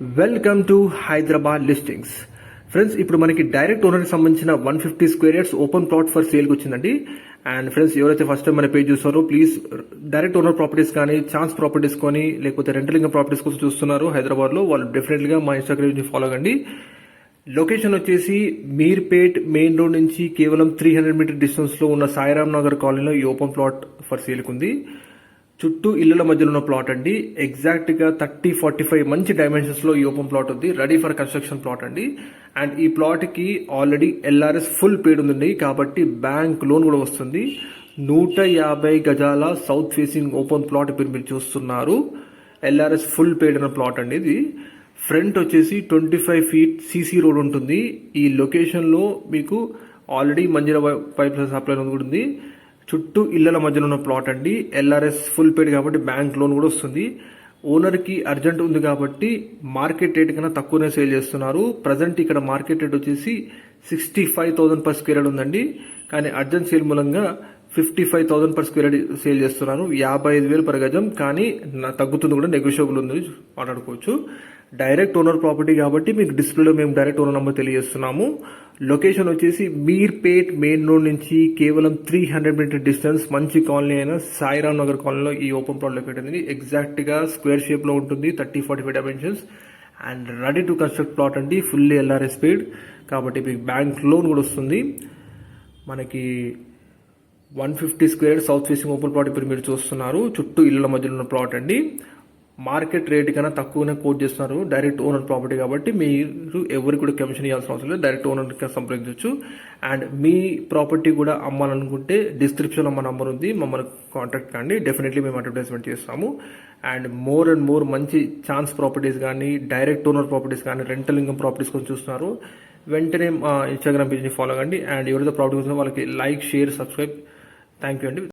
Welcome to Hyderabad listings friends ఇప్పుడు మనకి direct ఓనర్కి సంబంధించిన one fifty square yards open plot for సేల్కి వచ్చిందండి. అండ్ ఫ్రెండ్స్ ఎవరైతే ఫస్ట్ టైం మన పేజ్ చూస్తారో ప్లీజ్ డైరెక్ట్ ఓనర్ ప్రాపర్టీస్ కానీ ఛాన్స్ ప్రాపర్టీస్ కానీ లేకపోతే రెంటల్ ఇంకా ప్రాపర్టీస్ కోసం చూస్తున్నారు హైదరాబాద్లో వాళ్ళు డెఫినెట్గా మా ఇన్స్టాగ్రామ్ నుంచి ఫాలో అవ్వండి. లొకేషన్ వచ్చేసి మీర్పేట్ మెయిన్ రోడ్ నుంచి కేవలం త్రీ హండ్రెడ్ మీటర్ డిస్టెన్స్లో ఉన్న సాయిరామ్ నగర్ కాలనీలో ఈ ఓపెన్ ప్లాట్ ఫర్ సేల్కి ఉంది చుట్టూ ఇళ్ళల మధ్యలో ఉన్న ప్లాట్ అండి. ఎగ్జాక్ట్గా థర్టీ ఫార్టీ ఫైవ్ మంచి డైమెన్షన్స్లో ఈ ఓపెన్ ప్లాట్ ఉంది. రెడీ ఫర్ కన్స్ట్రక్షన్ ప్లాట్ అండి. అండ్ ఈ ప్లాట్కి ఆల్రెడీ ఎల్ఆర్ఎస్ ఫుల్ పేడ్ ఉందండి. కాబట్టి బ్యాంక్ లోన్ కూడా వస్తుంది. నూట యాభై గజాల సౌత్ ఫేసింగ్ ఓపెన్ ప్లాట్ ఇప్పుడు మీరు చూస్తున్నారు. ఎల్ఆర్ఎస్ ఫుల్ పేడ్ అన్న ప్లాట్ అండి ఇది. ఫ్రంట్ వచ్చేసి twenty five feet CC road ఉంటుంది. ఈ లొకేషన్లో మీకు ఆల్రెడీ మంజీరా పైప్ సప్లై కూడా ఉంది. చుట్టూ ఇళ్ళ మధ్యలో ఉన్న ప్లాట్ అండి. ఎల్ఆర్ఎస్ ఫుల్ పేడ్ కాబట్టి బ్యాంక్ లోన్ కూడా వస్తుంది. ఓనర్కి అర్జెంట్ ఉంది కాబట్టి మార్కెట్ రేట్ కన్నా తక్కువనే సేల్ చేస్తున్నారు. ప్రజెంట్ ఇక్కడ మార్కెట్ రేట్ వచ్చేసి sixty five thousand per square ఉందండి. కానీ అర్జెంట్ సేల్ మూలంగా fifty five thousand per square sale చేస్తున్నాను యాభై ఐదు వేలు పర్ గజం కానీ తగ్గుతుంది కూడా నెగోషియబుల్ ఉంది మాట్లాడుకోవచ్చు. డైరెక్ట్ ఓనర్ ప్రాపర్టీ కాబట్టి మీకు డిస్ప్లేలో మేము డైరెక్ట్ ఓనర్ నెంబర్ తెలియజేస్తున్నాము. లొకేషన్ వచ్చేసి మీర్పేట్ మెయిన్ రోడ్ నుంచి కేవలం త్రీ హండ్రెడ్ మీటర్ డిస్టెన్స్ మంచి కాలనీ అయిన సాయిరామ్ నగర్ కాలనీలో ఈ ఓపెన్ ప్లాట్ లొకేట్ అయింది ఎగ్జాక్ట్గా స్క్వేర్ షేప్లో ఉంటుంది thirty forty five dimensions and ready to construct plot అండి ఫుల్లీ ఎల్ఆర్ఎస్ స్పీడ్ కాబట్టి మీకు బ్యాంక్ లోన్ కూడా వస్తుంది. మనకి one fifty square south facing open plot ఇప్పుడు మీరు చూస్తున్నారు. చుట్టూ ఇళ్ళ మధ్యలో ఉన్న ప్లాట్ అండి. మార్కెట్ రేట్ కన్నా తక్కువనే కోట్ చేస్తున్నారు. డైరెక్ట్ ఓనర్ ప్రాపర్టీ కాబట్టి మీరు ఎవరికి కూడా కమిషన్ ఇవ్వాల్సిన అవసరం లేదు. డైరెక్ట్ ఓనర్కి సంప్రదించవచ్చు. అండ్ మీ ప్రాపర్టీ కూడా అమ్మాలనుకుంటే డిస్క్రిప్షన్లో మా నంబర్ ఉంది. మమ్మల్ని కాంటాక్ట్ కండి డెఫినెట్లీ మేము అడ్వర్టైజ్మెంట్ చేస్తాము. అండ్ మోర్ అండ్ మోర్ మంచి ఛాన్స్ ప్రాపర్టీస్ కానీ డైరెక్ట్ ఓనర్ ప్రాపర్టీస్ కానీ రెంటల్ ఇన్కమ్ ప్రాపర్టీస్ కొంచెం చూస్తున్నారు. వెంటనే మా ఇన్స్టాగ్రామ్ పేజ్ని ఫాలో కండి. అండ్ ఎవరైతే ప్రాపర్టీ కోసం వాళ్ళకి like share subscribe thank you అండి.